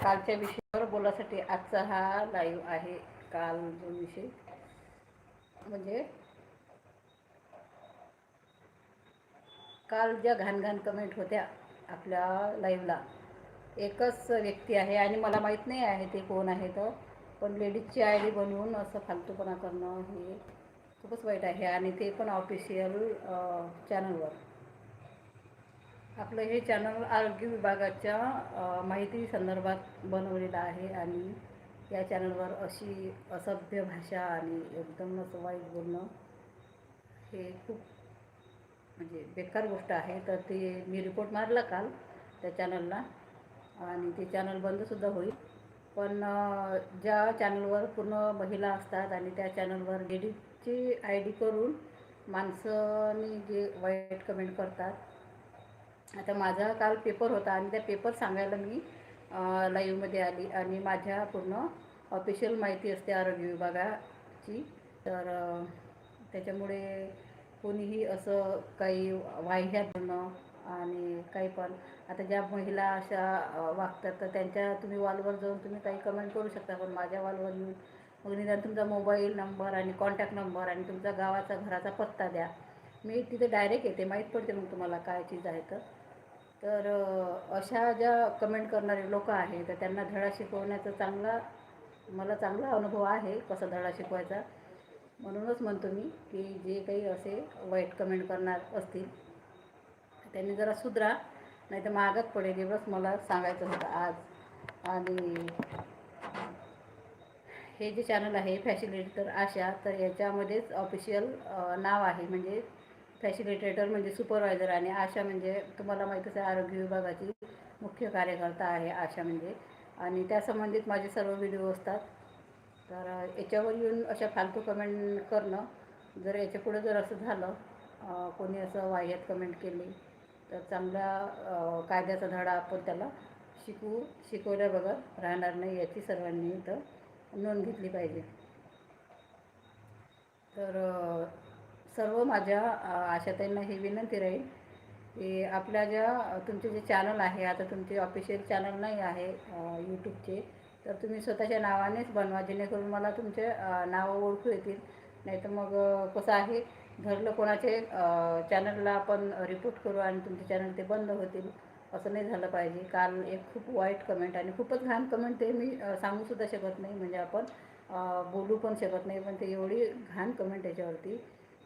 कालच्या विषयावर बोलासाठी आजचा हा लाईव्ह आहे. काल जो विषय म्हणजे काल ज्या घाणघाण कमेंट होत्या आपल्या लाईव्हला एकच व्यक्ती आहे आणि मला माहीत नाही आहे ते कोण आहे तर पण लेडीजची आय डी बनवून असं फालतूपणा करणं हे खूपच वाईट आहे आणि ते पण ऑफिशियल चॅनलवर आपलं हे चॅनल आरोग्य विभागाच्या माहिती संदर्भात बनवलेलं आहे आणि या चॅनलवर अशी असभ्य भाषा आणि एकदम असं वाईट बोलणं हे खूप म्हणजे बेकार गोष्ट आहे. तर ते मी रिपोर्ट मारला काल त्या चॅनलला आणि ते चॅनल बंदसुद्धा होईल. पण ज्या चॅनलवर पूर्ण महिला असतात आणि त्या चॅनलवर लेडीजची आय डी करून माणसांनी जे वाईट कमेंट करतात आता माझा काल पेपर होता आणि त्या पेपर सांगायला मी लाईव्हमध्ये आली आणि माझ्या पूर्ण ऑफिशियल माहिती असते आरोग्य विभागाची. तर त्याच्यामुळे कोणीही असं काही वाह्या बोलणं आणि काही पण आता ज्या महिला अशा वागतात तर त्यांच्या तुम्ही वॉलवर जाऊन तुम्ही काही कमेंट करू शकता. पण माझ्या वॉलवर येऊन मग निदान तुमचा मोबाईल नंबर आणि कॉन्टॅक्ट नंबर आणि तुमचा गावाचा घराचा पत्ता द्या. मी तिथे डायरेक्ट येते माहीत पडते मग तुम्हाला काय चीज आहे तर. तर अशा ज्या कमेंट करणारे लोक आहे तर त्यांना धडा शिकवण्याचा चांगला मला चांगला अनुभव आहे कसा धडा शिकवायचा. म्हणूनच म्हणतो मी की जे काही असे वाईट कमेंट करणार असतील त्यांनी जरा सुधरा नाही तर मागात पडेल एवढंच मला सांगायचं होतं आज. आणि हे जे चॅनल आहे फॅसिलिटेटर आशा तर याच्यामध्येच ऑफिशियल नाव आहे म्हणजे फॅसिलिटेटर म्हणजे सुपरवायझर आणि आशा म्हणजे तुम्हाला माहीतच आहे आरोग्य विभागाची मुख्य कार्यकर्ता आहे आशा म्हणजे. आणि त्या संबंधित माझे सर्व व्हिडिओ असतात. तर याच्यावर येऊन अशा फालतू कमेंट करणं जर याच्यापुढे जर असं झालं कोणी असं वाह्यात कमेंट केली तर चांगल्या कायद्याचा धडा आपण त्याला शिकवू शिकवल्या राहणार नाही याची सर्वांनी इथं नोंद घेतली पाहिजे. तर सर्व माझ्या आशाताईंना ही विनंती राहील की आपल्या ज्या तुमचे जे चॅनल आहे आता तुमचे ऑफिशियल चॅनल नाही आहे यूट्यूबचे तर तुम्ही स्वतःच्या नावानेच बनवा जेणेकरून मला तुमचे नावं ओळखू येतील. नाही तर मग कसं आहे धरलं कोणाचे चॅनलला आपण रिपोर्ट करू आणि तुमचे चॅनल ते बंद होतील असं नाही झालं पाहिजे. काल एक खूप वाईट कमेंट आणि खूपच घाण कमेंट ते मी सांगूसुद्धा शकत नाही. म्हणजे आपण बोलू पण शकत नाही पण ते एवढी घाण कमेंट याच्यावरती.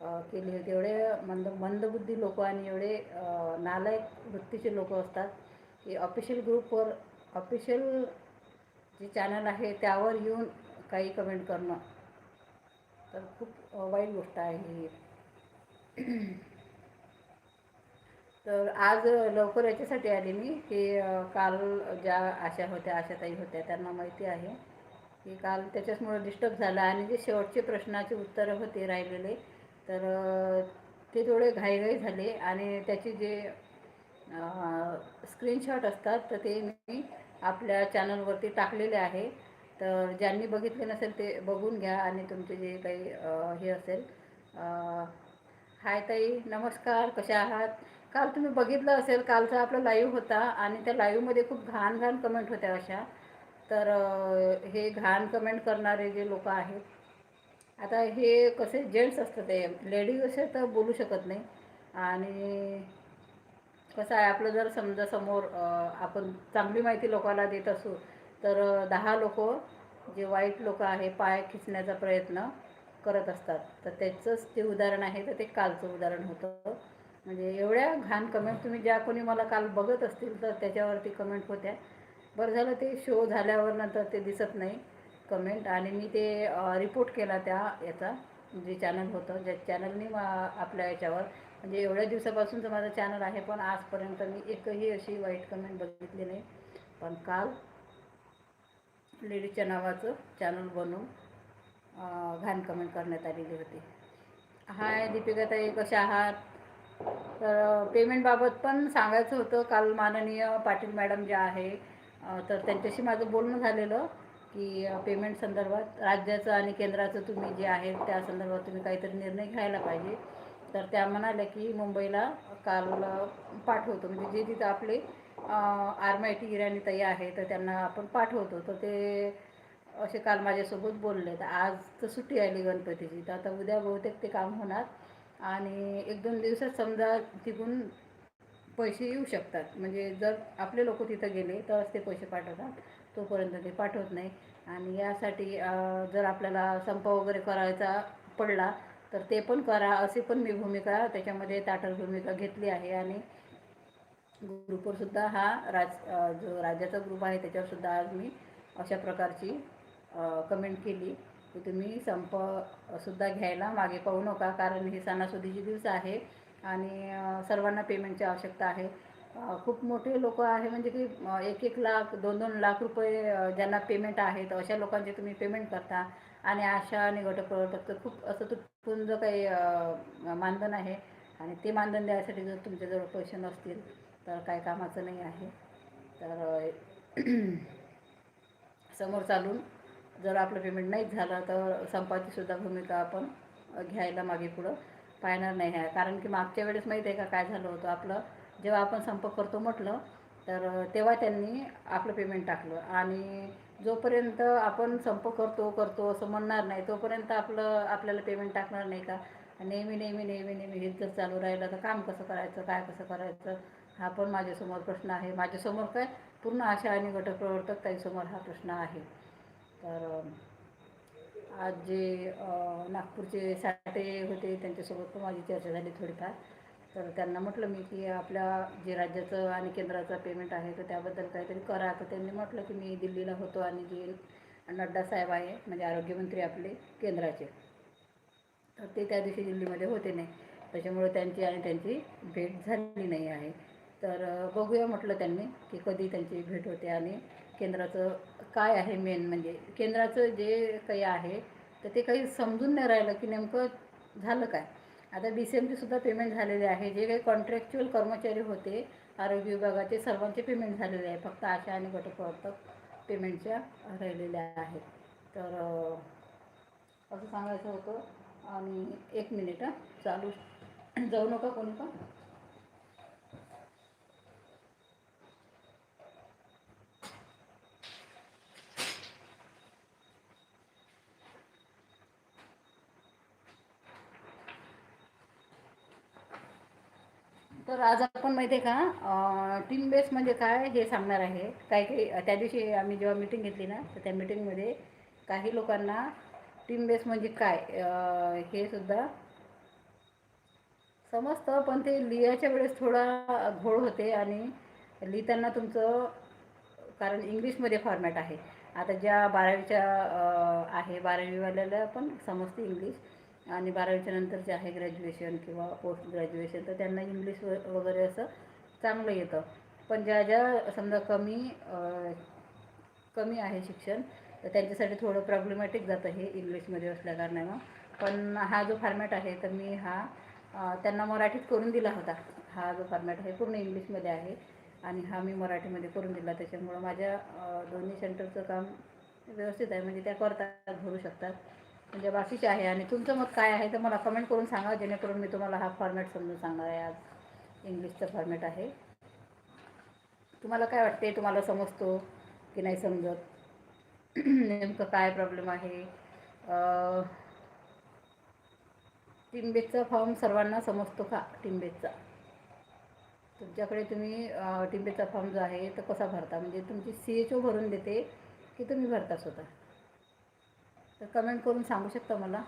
केली होती. एवढे मंद मंदबुद्धी लोक आणि एवढे नालायक वृत्तीचे लोक असतात. की ऑफिशियल ग्रुपवर ऑफिशियल जे चॅनल आहे त्यावर येऊन काही कमेंट करणं तर खूप वाईट गोष्ट आहे ही. तर आज लवकर याच्यासाठी आली मी की काल ज्या आशा होत्या आशाताई होत्या त्यांना माहिती आहे. की काल त्याच्याचमुळे डिस्टर्ब झाला आणि जे शेवटचे प्रश्नाचे उत्तरं होते राहिलेले तर ते थोडे घाईघाई झाले आणि त्याचे जे स्क्रीनशॉट असतात तर ते मी आपल्या चॅनलवरती टाकलेले आहे. तर ज्यांनी बघितले नसेल ते बघून घ्या आणि तुमचे जे काही हे असेल हाय ताई नमस्कार कशा आहात? काल तुम्ही बघितलं असेल कालचा आपला लाईव्ह होता आणि त्या लाईव्हमध्ये खूप घाण घाण कमेंट होत्या अशा. तर हे घाण कमेंट करणारे जे लोक आहेत आता हे कसे जेंट्स असतं ते लेडीज असे तर बोलू शकत नाही. आणि कसं आहे आपलं जर समजा समोर आपण चांगली माहिती लोकांना देत असू तर दहा लोक जे वाईट लोक आहे पाय खिचण्याचा प्रयत्न करत असतात. तर त्याचंच ते उदाहरण आहे तर ते कालचं उदाहरण होतं. म्हणजे एवढ्या घाण कमेंट तुम्ही ज्या कोणी मला काल बघत असतील तर त्याच्यावरती कमेंट होत्या. बरं झालं ते शो झाल्यावर नंतर ते दिसत नाही. कमेंट आणि मी ते रिपोर्ट केला त्या याचा जे चॅनल होतं ज्या चॅनलनी आपल्या याच्यावर. म्हणजे एवढ्या दिवसापासूनचं माझं चॅनल आहे पण आजपर्यंत मी एकही अशी वाईट कमेंट बघितली नाही. पण काल लेडीजच्या नावाचं चॅनल बनवून घाण कमेंट करण्यात आलेली होती. हाय दीपिकाताई कशा आहात? तर पेमेंटबाबत पण सांगायचं होतं. काल माननीय पाटील मॅडम ज्या आहे तर त्यांच्याशी माझं बोलणं झालेलं. की पेमेंट संदर्भात राज्याचं आणि केंद्राचं तुम्ही जे आहे त्या संदर्भात तुम्ही काहीतरी निर्णय घ्यायला पाहिजे. तर त्या म्हणाल्या की मुंबईला काल पाठवतो. म्हणजे जे तिथं आपले आरमायटी इराणी ताई आहे तर त्यांना आपण पाठवतो. तर ते असे काल माझ्यासोबत बोलले. तर आज तर सुट्टी आली गणपतीची. तर आता उद्या बहुतेक ते काम होणार. आणि एक दोन दिवसात समजा तिकडून पैसे येऊ शकतात. म्हणजे जर आपले लोक तिथं गेले तरच ते पैसे पाठवतात. तोपर्यंत ते पाठवत नाही. आणि यासाठी जर आपल्याला संप वगैरे करायचा पडला तर ते पण करा. अशी पण मी भूमिका त्याच्यामध्ये ताठर भूमिका घेतली आहे. आणि ग्रुपवरसुद्धा हा राज जो राज्याचा ग्रुप आहे त्याच्यावरसुद्धा आज मी अशा प्रकारची कमेंट केली. की तुम्ही संप सुद्धा घ्यायला मागे पाहू नका कारण हे सणासुदीचे दिवस आहे. आणि सर्वांना पेमेंटची आवश्यकता आहे. खूप मोठे लोक आहे म्हणजे की एक एक लाख दोन दोन लाख रुपये ज्यांना पेमेंट आहे तर अशा लोकांचे तुम्ही पेमेंट करता. आणि आशा आणि गटप्रवर्तक तर खूप असं तुटपून जो काही मानधन आहे आणि ते मानधन द्यायसाठी जर तुमच्याजवळ पैसे नसतील तर काय कामाचं नाही आहे. तर समोर चालून जर आपलं पेमेंट नाहीच झालं तर संपाचीसुद्धा भूमिका आपण घ्यायला मागे पुढं पाहणार नाही आहे. कारण की मागच्या वेळेस माहीत आहे का काय झालं होतं? आपलं जेव्हा आपण संपर्क करतो म्हटलं तर तेव्हा त्यांनी आपलं पेमेंट टाकलं. आणि जोपर्यंत आपण संपर्क करतो करतो असं म्हणणार नाही तोपर्यंत आपलं आपल्याला पेमेंट टाकणार नाही का? नेहमी नेहमी नेहमी नेहमी हेच जर चालू राहिलं तर काम कसं करायचं काय कसं करायचं? हा पण माझ्यासमोर प्रश्न आहे. माझ्यासमोर काय? पूर्ण आशा आणि गटप्रवर्तक ताईसमोर हा प्रश्न आहे. तर आज जे नागपूरचे साठे होते त्यांच्यासोबत पण माझी चर्चा झाली थोडीफार. तर त्यांना म्हटलं मी की आपल्या जे राज्याचं आणि केंद्राचं पेमेंट आहे तर त्याबद्दल काहीतरी करा. तर त्यांनी म्हटलं की मी दिल्लीला होतो आणि जे नड्डा साहेब आहे म्हणजे आरोग्यमंत्री आपले केंद्राचे. तर ते त्या दिवशी दिल्लीमध्ये होते नाही. त्याच्यामुळे त्यांची आणि त्यांची भेट झाली नाही आहे. तर बघूया म्हटलं त्यांनी की कधी त्यांची भेट होते आणि केंद्राचं काय आहे मेन म्हणजे केंद्राचं जे काही आहे तर ते काही समजून नाही राहिलं की नेमकं झालं काय. आता डी सी एमचे पेमेंट झालेले आहे. जे काही कॉन्ट्रॅक्च्युअल कर्मचारी होते आरोग्य विभागाचे सर्वांचे पेमेंट झालेले आहे. फक्त आशा आणि गटप्रवर्तक पेमेंटच्या राहिलेल्या आहेत. तर असं सांगायचं होतं. आणि एक मिनिट चालू. जाऊ नका कोणी पण. तर आज आपण माहिती आहे का टीम बेस म्हणजे काय हे सांगणार आहे. काही काही त्या दिवशी आम्ही जेव्हा मीटिंग घेतली ना तर त्या मिटिंगमध्ये काही लोकांना टीम बेस म्हणजे काय हे सुद्धा समजतं. पण ते लिहायच्या वेळेस थोडा घोळ होते आणि लिहिताना तुमचं कारण इंग्लिशमध्ये फॉर्मॅट आहे. आता ज्या बारावीच्या आहे बारावीवाल्याला पण समजते इंग्लिश आणि बारावीच्या नंतर जे आहे ग्रॅज्युएशन किंवा पोस्ट ग्रॅज्युएशन तर त्यांना इंग्लिश व वगैरे असं चांगलं येतं. पण ज्या ज्या समजा कमी कमी आहे शिक्षण तर त्यांच्यासाठी थोडं प्रॉब्लेमॅटिक जातं हे इंग्लिशमध्ये असल्याकारणानं. पण हा जो फॉर्मॅट आहे तर मी हा त्यांना मराठीत करून दिला होता. हा जो फॉर्मॅट आहे पूर्ण इंग्लिशमध्ये आहे. आणि हा मी मराठीमध्ये करून दिला. त्याच्यामुळं माझ्या दोन्ही सेंटरचं काम व्यवस्थित आहे. म्हणजे त्या करतात भरू शकतात. म्हणजे बाकीचे आहे. आणि तुमचं मत काय आहे? तर मला कमेंट करून सांगा. जेणेकरून मी तुम्हाला हा फॉर्मॅट समजून सांगणार आहे. आज इंग्लिशचा फॉर्मॅट आहे. तुम्हाला काय वाटते तुम्हाला समजतो की नाही समजत? नेमकं काय प्रॉब्लेम आहे? टिंबेजचा फॉर्म सर्वांना समजतो का? टिंबेजचा तुमच्याकडे तुम्ही अं, टिंबेचा फॉर्म जो आहे तो कसा भरता? म्हणजे तुमची सी एच ओ भरून देते की तुम्ही भरता स्वतः? तर कमेंट करून सांगू शकता मला?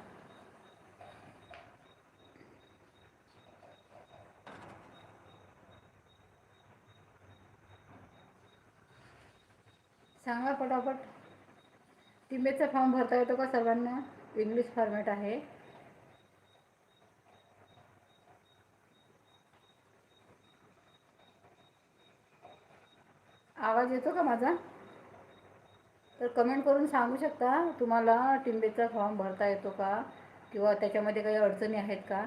सांगा पटापट. टीमेचा फॉर्म भरता येतो का सर्वांना? इंग्लिश फॉर्मॅट आहे. आवाज येतो का माझा? कमेंट करून सांगू शकता? तुम्हाला टिंबेचा फॉर्म भरता येतो का? किंवा त्याच्यामध्ये काही अडचणी आहेत का?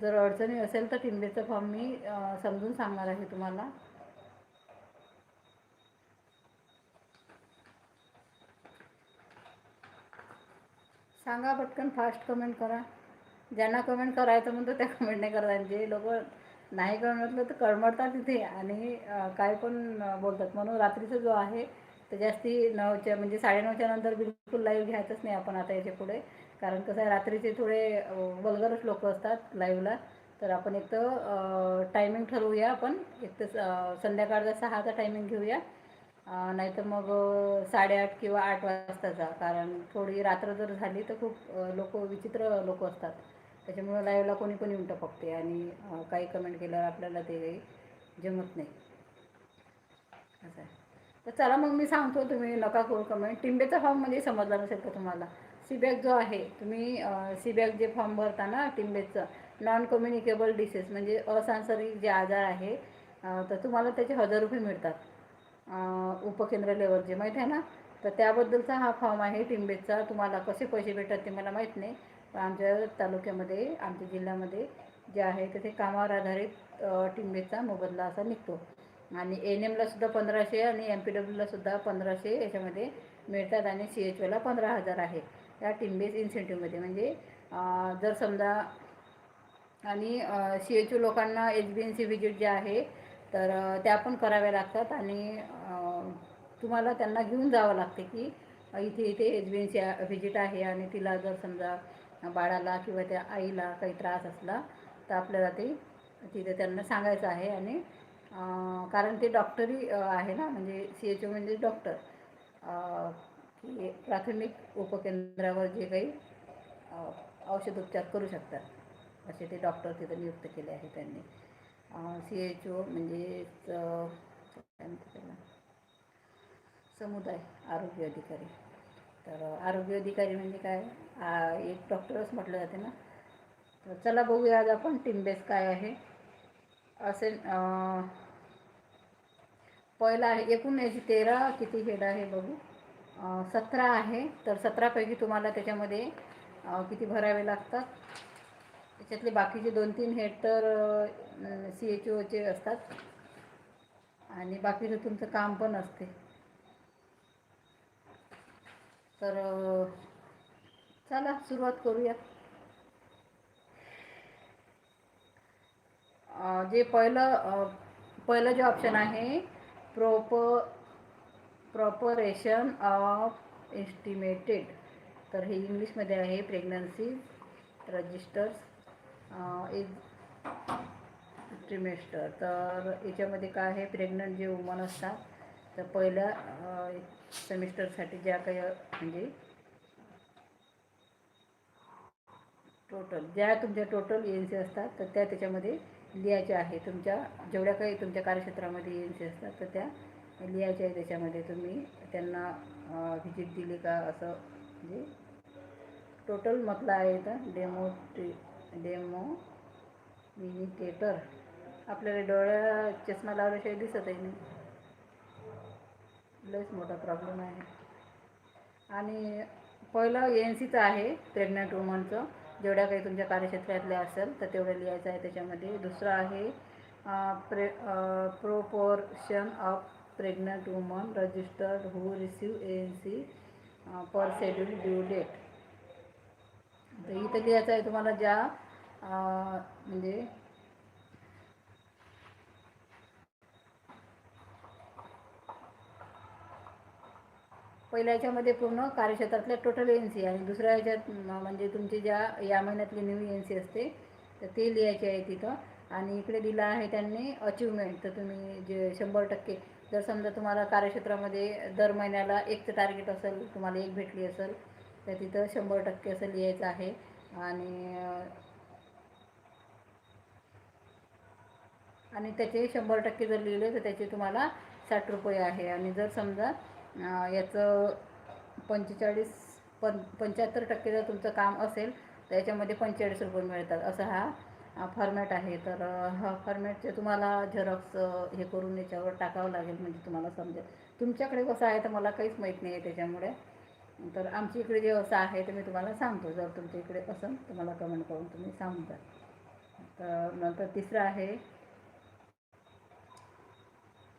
जर अडचणी असेल तर टिंबेचा फॉर्म मी समजून सांगणार आहे तुम्हाला. सांगा पटकन फास्ट कमेंट करा. ज्यांना कमेंट करायचं म्हणतो त्या कमेंट नाही करतात जे लोक नाही कळमटलं तर कळमळतात तिथे. आणि काय पण बोलतात. म्हणून रात्रीचा जो आहे तर जास्ती नऊच्या म्हणजे साडेनऊच्या नंतर बिलकुल लाईव्ह घ्यायचंच नाही आपण आता याच्यापुढे. कारण कसं आहे रात्रीचे थोडे वल्गरच लोक असतात लाईव्हला तर आपण एक तर टायमिंग ठरवूया आपण. एक तर संध्याकाळचा सहाचा टायमिंग घेऊया. नाहीतर मग साडेआठ किंवा आठ वाजताचा. कारण थोडी रात्र जर झाली तर खूप लोक विचित्र लोक असतात. त्याच्यामुळं लाईव्हला कोणी कोणी उमटं टपकते आणि काही कमेंट केल्यावर आपल्याला ते काही जमत नाही. असं आहे. तर चला मग मी सांगतो तुम्ही नका करू कमेंट टिंबेचा फॉर्म म्हणजे समजला नसेल का तुम्हाला? सीबॅग जो आहे तुम्ही सीबॅक जे फॉर्म भरता ना टिंबेचं नॉन कम्युनिकेबल डिसीज म्हणजे असांसर्गिक जे आजार आहे तर तुम्हाला त्याचे हजार रुपये मिळतात उपकेंद्र लेवलचे माहीत आहे ना? तर त्याबद्दलचा हा फॉर्म आहे टिंबेचा. तुम्हाला कसे पैसे भेटतात ते मला माहीत नाही. पण आमच्या तालुक्यामध्ये आमच्या जिल्ह्यामध्ये जे आहे तर ते कामावर आधारित टिंबेचा मोबदला असा निघतो. आणि एन एमला सुद्धा पंधराशे आणि एम पी डब्ल्यूला सुद्धा पंधराशे याच्यामध्ये मिळतात आणि सी एच ओला पंधरा हजार आहे. या टिंबेस इन्सेंटिव्हमध्ये म्हणजे जर समजा आणि सी एच ओ लोकांना H B N C visit जे आहे तर त्या पण कराव्या लागतात आणि तुम्हाला त्यांना घेऊन जावं लागते की इथे इथे H B N C visit आहे आणि तिला जर समजा बाळाला किंवा त्या आईला काही त्रास असला तर आपल्याला ते तिथे त्यांना सांगायचं आहे आणि कारण ते डॉक्टरी आहे ना म्हणजे सी एच ओ म्हणजे डॉक्टर की प्राथमिक उपकेंद्रावर जे काही औषधोपचार करू शकतात. असे ते डॉक्टर तिथं नियुक्त केले आहे त्यांनी. सी एच ओ म्हणजे समुदाय आरोग्य अधिकारी. तर आरोग्य अधिकारी म्हणजे काय? एक डॉक्टरच म्हटलं जाते ना. तर चला बघूया आज आपण टीम बेस काय आहे. असे पहिला आहे एकूण याची तेरा किती हेड आहे बघू. सतरा आहे तर सतरापैकी तुम्हाला त्याच्यामध्ये किती भरावे लागतात? त्याच्यातले बाकीचे दोन तीन हेड तर सी एच ओचे असतात. आणि बाकीचं तुमचं काम पण असते. तर चला सुरुवात करूया जे पहिलं पहिलं जे ऑप्शन आहे प्रोप प्रॉपरेशन ऑफ एस्टिमेटेड तर हे इंग्लिशमध्ये आहे प्रेग्नन्सी रजिस्टर्स इज ट्रिमेस्टर तर याच्यामध्ये काय आहे प्रेग्नंट जे वुमन असतात तर पहिल्या सेमिस्टरसाठी ज्या काही म्हणजे टोटल ज्या तुमच्या टोटल एन सी असतात तर त्या त्याच्यामध्ये लिहायच्या आहे. तुमच्या जेवढ्या काही तुमच्या कार्यक्षेत्रामध्ये एन सी असतात तर त्या लिहायच्या आहे त्याच्यामध्ये. तुम्ही त्यांना व्हिजिट दिली का असं म्हणजे टोटल म्हटलं आहे तर डेमो डेमो मिनिटेटर आपल्याला डोळ्या चष्मा लावल्याशिवाय दिसत आहे नाही. लयच मोठा प्रॉब्लेम आहे. आणि पहिलं एन सीचं आहे प्रेग्नंट वुमनचं जेवढ्या काही तुमच्या कार्यक्षेत्रातल्या असेल तर तेवढं लिहायचं आहे त्याच्यामध्ये. दुसरं आहे pre proportion of pregnant woman registered who receive A N C per schedule due date तर इथं लिहायचं आहे तुम्हाला ज्या म्हणजे पहिल्या याच्यामध्ये पूर्ण कार्यक्षेत्रातल्या टोटल एन सी आणि दुसऱ्या याच्यात म्हणजे तुमची ज्या या महिन्यातली न्यू एन सी असते तर ते लिहायचे आहे तिथं. आणि इकडे दिलं आहे त्यांनी अचिव्हमेंट तर तुम्ही जे शंभर टक्के जर समजा तुम्हाला कार्यक्षेत्रामध्ये दर महिन्याला एकचं टार्गेट असेल तुम्हाला एक भेटली असेल तर तिथं शंभर टक्के असं लिहायचं आहे. आणि आणि त्याचे शंभर टक्के जर लिहिले तर त्याचे तुम्हाला साठ रुपये आहे. आणि जर समजा याचं पंचेचाळीस पं पंच्याहत्तर टक्के जर तुमचं काम असेल तर याच्यामध्ये पंचेचाळीस रुपये मिळतात. असा हा फॉर्मॅट आहे. तर हा फॉर्मॅटचे तुम्हाला झेरॉक्स हे करून याच्यावर टाकावं लागेल म्हणजे तुम्हाला समजेल. तुमच्याकडे कसं आहे तर मला काहीच माहीत नाही आहे त्याच्यामुळे. तर आमच्या इकडे जे असं आहे ते मी तुम्हाला सांगतो. जर तुमच्या इकडे असेल तर मला कमेंट करून तुम्ही सांगून तर नंतर तिसरं आहे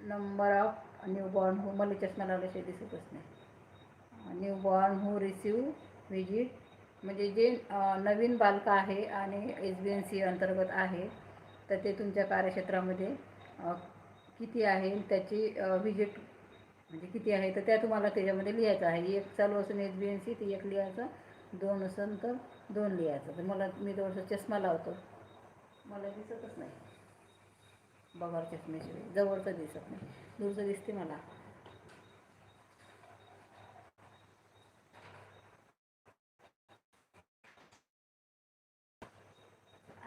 नंबर ऑफ न्यूबॉर्न हू मला चष्मा लावल्याशिवाय दिसतच नाही. न्यूबॉर्न हू रिसीव व्हिजिट म्हणजे जे नवीन बालकं आहे आणि एस बी एन सी अंतर्गत आहे तर ते तुमच्या कार्यक्षेत्रामध्ये किती आहे त्याची व्हिजिट म्हणजे किती आहे तर त्या तुम्हाला त्याच्यामध्ये लिहायचं आहे. एक चालू असून एस बी एन सी ती एक लिहायचं दोन असून तर दोन लिहायचं. तर मला मी थोडंसं चष्मा लावतो. मला दिसतच नाही. बघार चष्म्याशिवाय जवळचं दिसत नाही. दूरचं दिसते मला.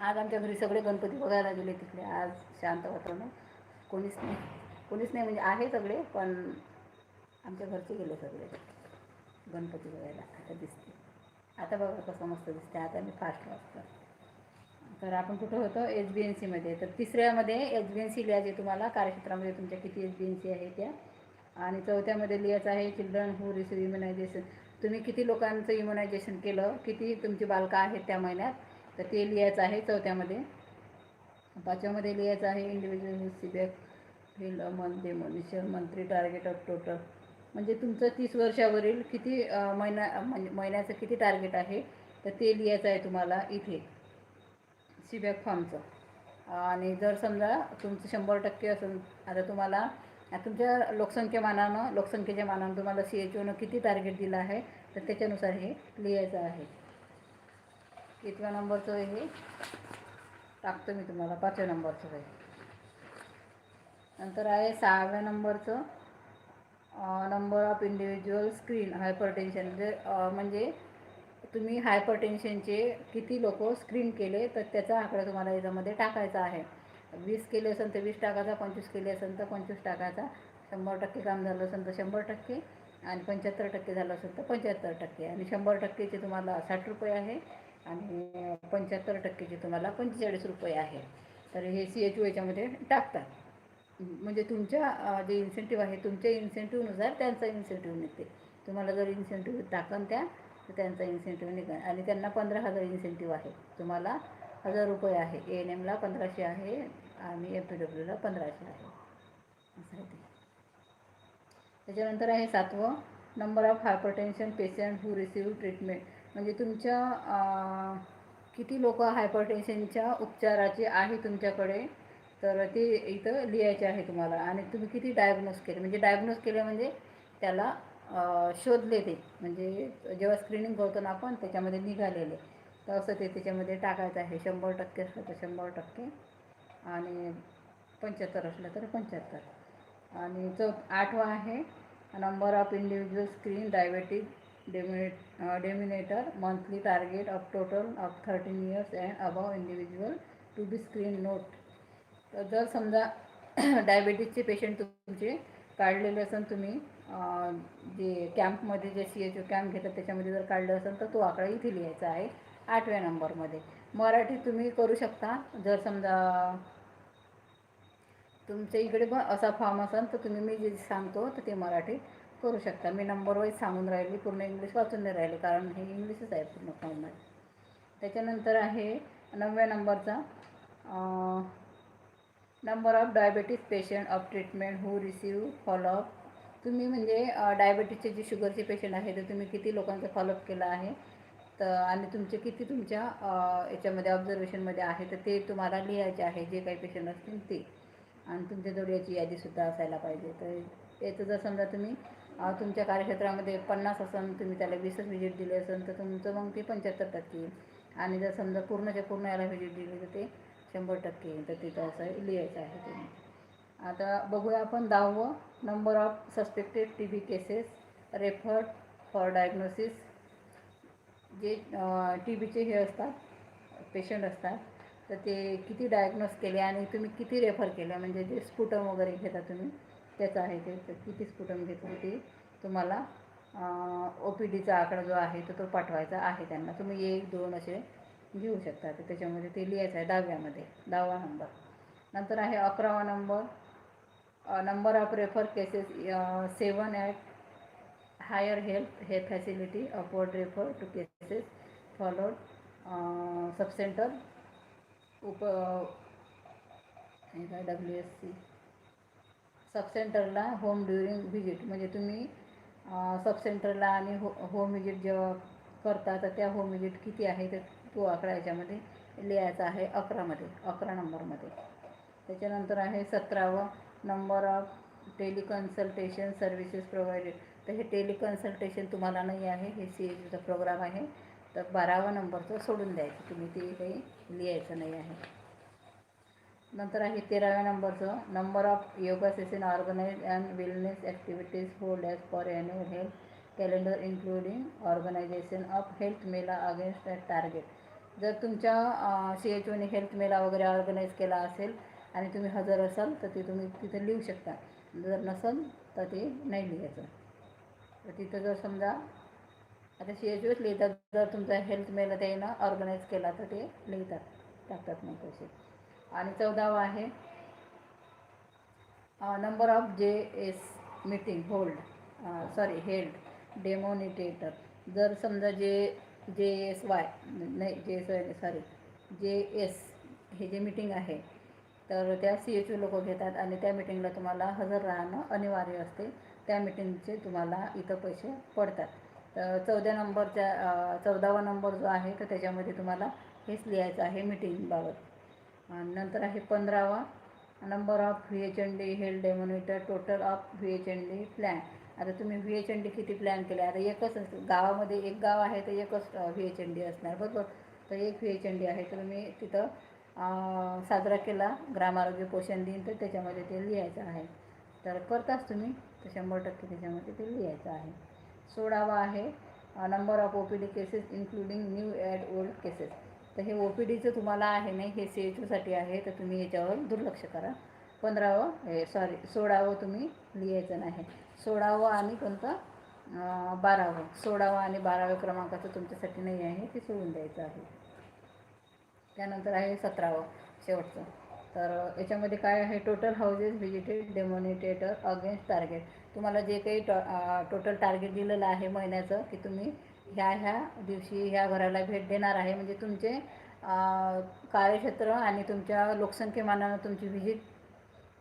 आज आमच्या घरी सगळे गणपती बघायला गेले तिकडे. आज शांत वातावरण. कोणीच नाही. कोणीच नाही म्हणजे आहे सगळे पण आमच्या घरचे गेले सगळे. गणपती बघायला. आता दिसते. आता बघा कसं मस्त दिसते. आता मी फास्ट वाचतो तर आपण कुठं होतो? एच बी एन सीमध्ये तर तिसऱ्यामध्ये एच बी एन सी लिहायचे तुम्हाला. कार्यक्षेत्रामध्ये तुमच्या किती एच बी एन सी आहे त्या. आणि चौथ्यामध्ये लिहायचं आहे चिल्ड्रन हू रिसिव्ह इम्युनायझेशन तुम्ही किती लोकांचं इम्युनायझेशन केलं? किती तुमची बालकं आहेत त्या महिन्यात? तर ते लिहायचं आहे चौथ्यामध्ये. पाचव्यामध्ये लिहायचं आहे individual who seek field month denomination monthly target of total म्हणजे तुमचं तीस वर्षावरील किती महिना म्हणजे महिन्याचं किती टार्गेट आहे? तर ते लिहायचं आहे तुम्हाला इथे. सीबॅक फॉर्मचं. आणि जर समजा तुमचं शंभर टक्के असेल आता तुम्हाला तुमच्या लोकसंख्येमानानं लोकसंख्येच्या मानानं तुम्हाला सी एच ओनं किती टार्गेट दिलं आहे तर त्याच्यानुसार हे लिहायचं आहे. कितव्या नंबरचं हे? टाकतो मी तुम्हाला पाचव्या नंबरचं हे नंतर आहे सहाव्या नंबरचं number of individual screen hypertension म्हणजे म्हणजे तुम्ही हायपरटेन्शनचे किती लोक स्क्रीन केले तर त्याचा आकडा तुम्हाला याच्यामध्ये टाकायचा आहे. वीस केले असेल तर वीस टाकायचा पंचवीस केले असेल तर पंचवीस टाकायचा. शंभर टक्के काम झालं असेल तर शंभर टक्के आणि पंच्याहत्तर टक्के झालं असेल तर पंच्याहत्तर टक्के. आणि शंभर टक्केचे तुम्हाला साठ रुपये आहे आणि पंच्याहत्तर टक्केचे तुम्हाला पंचेचाळीस रुपये आहे. तर हे सी एच ओ याच्यामध्ये टाकतात. म्हणजे तुमच्या जे इन्सेंटिव्ह आहे तुमच्या इन्सेंटिव्हनुसार त्यांचा इन्सेंटिव्ह निघते. तुम्हाला जर इन्सेंटिव्ह टाकन त्या तर त्यांचा इन्सेंटिव्ह निघा आणि त्यांना पंधरा हजार इन्सेंटिव्ह आहे. तुम्हाला हजार रुपये आहे. ए एन एमला पंधराशे आहे आणि एफ पी डब्ल्यूला पंधराशे आहे. असं आहे ते. त्याच्यानंतर आहे सातवं. Number of hypertension patient who receive treatment म्हणजे तुमच्या किती लोक हायपरटेन्शनच्या उपचाराचे आहे तुमच्याकडे? तर ते इथं लिहायचे आहे तुम्हाला. आणि तुम्ही किती डायग्नोज केले? म्हणजे डायग्नोज केले म्हणजे त्याला शोधले ते म्हणजे जेव्हा स्क्रीनिंग करतो ना आपण त्याच्यामध्ये निघालेले. तर असं ते त्याच्यामध्ये टाकायचं आहे. शंभर टक्के असलं तर शंभर टक्के. आणि पंच्याहत्तर असलं तर पंच्याहत्तर. आणि चौ आठवा आहे number of individual screen diabetic denominate denominator monthly target of total of thirteen years and above individual to be screen note तर जर समजा डायबेटीसचे पेशंट तुमचे काढलेले असेल तुम्ही जे कॅम्पमध्ये जे सी एच ओ कॅम्प घेतात त्याच्यामध्ये जर काढलं असेल तर तो आकडा इथे लिहायचा आहे आठव्या नंबरमध्ये. मराठी तुम्ही करू शकता. जर समजा तुमच्या इकडे पण असा फॉर्म असेल तर तुम्ही मी जे सांगतो तर ते मराठी करू शकता. मी नंबर वाईज सांगून राहिली पूर्ण इंग्लिश वाचून नाही राहिले कारण हे इंग्लिशच आहे पूर्ण फॉर्ममध्ये त्याच्यानंतर आहे नवव्या नंबरचा. Number of diabetes patient of treatment who receive follow up तुम्ही म्हणजे डायबेटीसचे जे शुगरचे पेशंट आहे तर तुम्ही किती लोकांचा फॉलोअप केला आहे? तर आणि तुमचे किती तुमच्या याच्यामध्ये ऑब्झर्वेशनमध्ये आहे? तर ते तुम्हाला लिहायचे आहे जे काही पेशंट असतील ते. आणि तुमच्याजवळ याची यादीसुद्धा असायला पाहिजे. तर याचं जर समजा तुम्ही तुमच्या कार्यक्षेत्रामध्ये पन्नास असन तुम्ही त्याला वीसच व्हिजिट दिले असेल तर तुमचं मग ते पंच्याहत्तर टक्के आणि जर समजा पूर्णच्या पूर्ण याला व्हिजिट दिली तर ते शंभर टक्के येईल. तर तिथं असं लिहायचं आहे तुम्ही. आता बघूया आपण दहावं number of suspected T B cases referred for diagnosis जे टी बीचे हे असतात पेशंट असतात तर ते किती डायग्नोस केले आणि तुम्ही किती रेफर केलं? म्हणजे जे स्फुटम वगैरे घेता तुम्ही त्याचं आहे ते. तर किती स्फुटम घेतले ते तुम्हाला ओ पी डीचा आकडा जो आहे तो तो पाठवायचा आहे त्यांना. तुम्ही एक दोन असे घेऊ शकता. तर त्याच्यामध्ये ते लिहायचं आहे दहाव्यामध्ये. दहावा नंबर नंतर आहे अकरावा number number of refer cases seven at higher health हे facility upward refer to cases followed subcentre up W S C सबसेंटरला होम ड्युरिंग व्हिजिट म्हणजे तुम्ही सबसेंटरला आणि हो होम व्हिजिट जेव्हा करता तर त्या होम व्हिजिट किती आहे तर तो आकडा याच्यामध्ये लिहायचा आहे अकरामध्ये अकरा नंबरमध्ये त्याच्यानंतर आहे सतरावं number of teleconsultation services provided तर हे टेलिकन्सल्टेशन तुम्हाला नाही आहे हे सी एचचा प्रोग्राम आहे. तर बारावा नंबरचं सोडून द्यायचं. तुम्ही ते काही लिहायचं नाही आहे. नंतर आहे तेराव्या नंबरचं number of yoga session organise and wellness activities hold as for annual health calendar including organisation of health mela against that target जर तुमच्या सी एच ओने हेल्थ मेला वगैरे ऑर्गनाईज केला असेल आणि तुम्ही हजर असाल तर ते तुम्ही तिथं लिहू शकता. जर नसेल तर ते नाही लिहायचं. तर तिथं जर समजा आता सी एच ओच लिहितात जर तुमचा हेल्थ मेला त्यानं ऑर्गनाईज केला तर ते लिहितात टाकतात मग पैसे. आणि चौदावा आहे number of J S meeting hold sorry held denominator. जर समजा जे जे एस वाय नाही J S Y sorry J S हे जे मीटिंग आहे तर त्या सी एच ओ लोक घेतात आणि त्या मिटिंगला तुम्हाला हजर राहणं अनिवार्य असते. त्या मिटिंगचे तुम्हाला इथं पैसे पडतात. तर चौदा नंबरच्या चौदावा नंबर जो आहे तर त्याच्यामध्ये तुम्हाला हेच लिहायचं आहे मीटिंगबाबत नंतर आहे पंधरावा number of V H N D health denominator total of V H N D plan आता तुम्ही व्ही एच एन डी किती प्लॅन केले? आता एकच गावामध्ये एक गाव आहे तर एकच व्ही एच एन डी असणार. बरोबर? तर एक व्ही एच एन डी आहे. तर तुम्ही तिथं साजरा केला. ग्रामारोग्य पोषण दिन तर त्याच्यामध्ये ते लिहायचं आहे. तर करताच तुम्ही तर शंभर टक्के त्याच्यामध्ये ते लिहायचं आहे. सोळावा आहे. Number of O P D cases including new add old cases तर हे ओ पी डीचं तुम्हाला आहे नाही हे सी एच ओसाठी आहे तर तुम्ही याच्यावर दुर्लक्ष करा. पंधरावं हे सॉरी सोळावं तुम्ही लिहायचं नाही. सोळावं आणि कोणतं? बारावं. सोळावं आणि बाराव्या क्रमांकाचं तुमच्यासाठी नाही आहे ते सोडून द्यायचं आहे. त्यानंतर आहे सतरावं शेवटचं. तर याच्यामध्ये काय आहे? Total houses visited denominator against target तुम्हाला जे काही टॉ टोटल टार्गेट दिलेलं आहे महिन्याचं की तुम्ही ह्या ह्या दिवशी ह्या घराला भेट देणार आहे. म्हणजे तुमचे कार्यक्षेत्र आणि तुमच्या लोकसंख्येमानानं तुमची व्हिजिट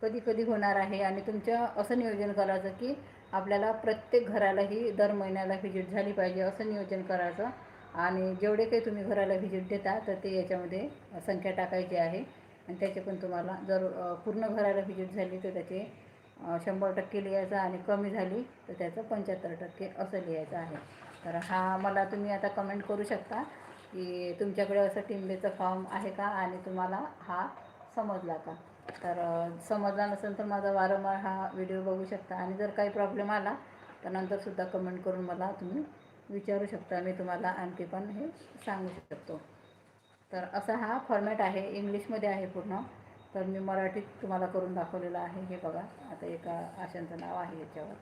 कधी कधी होणार आहे. आणि तुमचं असं नियोजन करायचं की आपल्याला प्रत्येक घराला ही दर महिन्याला व्हिजिट झाली पाहिजे असं नियोजन करायचं. आणि जेवढे काही तुम्ही घराला व्हिजिट देता तर ते याच्यामध्ये संख्या टाकायची आहे. आणि त्याचे पण तुम्हाला जर पूर्ण घराला व्हिजिट झाली तर त्याचे शंभर टक्के लिहायचं आणि कमी झाली तर त्याचं पंच्याहत्तर टक्के असं लिहायचं आहे. तर हा मला तुम्ही आता कमेंट करू शकता की तुमच्याकडे असं टिंबेचं फॉर्म आहे का आणि तुम्हाला हा समजला का? तर समजला नसेल तर माझा वारंवार हा व्हिडिओ बघू शकता. आणि जर काही प्रॉब्लेम आला तर नंतरसुद्धा कमेंट करून मला तुम्ही विचारू शकता मी तुम्हाला. आणखी पण हे सांगू शकतो. तर असा हा फॉर्मॅट आहे. इंग्लिशमध्ये आहे पूर्ण. तर मी मराठीत तुम्हाला करून दाखवलेला आहे. हे बघा. आता एका आशांचं नाव आहे याच्यावर.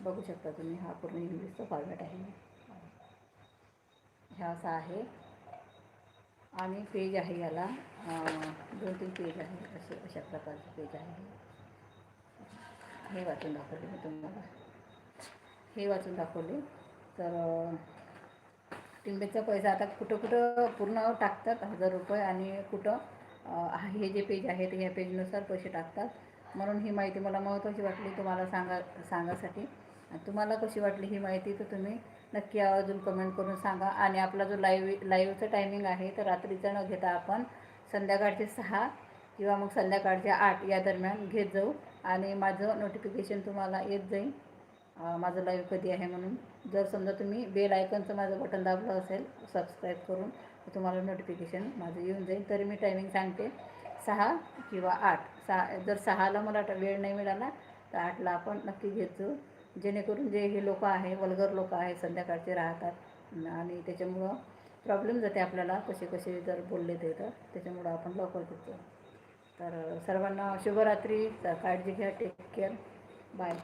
बघू शकता तुम्ही. हा पूर्ण इंग्लिशचा फॉर्मॅट आहे. ह्या असा आहे. आणि पेज आहे याला. दोन तीन पेज आहे. असे अशा प्रकारचे पेज आहे हे. वाचून दाखवले मी तुम्हाला. हे वाचून दाखवले. तर टिंबेचा पैसा आता कुठं कुठं पूर्ण टाकतात हजार रुपये आणि कुठं हे जे पेज आहे ते ह्या पेजनुसार पैसे टाकतात. म्हणून ही माहिती मला महत्त्वाची वाटली तुम्हाला सांगा सांगासाठी. तुम्हाला कशी वाटली ही माहिती तर तुम्ही नक्की अजून कमेंट करून सांगा. आणि आपला जो लाईव्ह लाईव्हचं टायमिंग आहे तर रात्रीचं न घेता आपण संध्याकाळचे सहा किंवा मग संध्याकाळचे आठ या दरम्यान घेत जाऊ. आणि माझं नोटिफिकेशन तुम्हाला येत जाईल. माझं लाईव्ह कधी आहे म्हणून. जर समजा तुम्ही बेल आयकनचं माझं बटन दाबलं असेल सबस्क्राईब करून तुम्हाला नोटिफिकेशन माझं येऊन जाईल. तरी मी टायमिंग सांगते. सहा किंवा आठ. सहा जर सहाला मला वेळ नाही मिळाला तर आठला आपण नक्की घेतो. जेणेकरून जे हे लोक आहे वल्गर लोक आहे संध्याकाळचे राहतात. आणि त्याच्यामुळं प्रॉब्लेम जाते आपल्याला. कसे कसे जर बोलले ते तर. त्याच्यामुळं आपण लवकर घेतो तर सर्वांना शुभरात्री. काळजी घ्या. Take care bye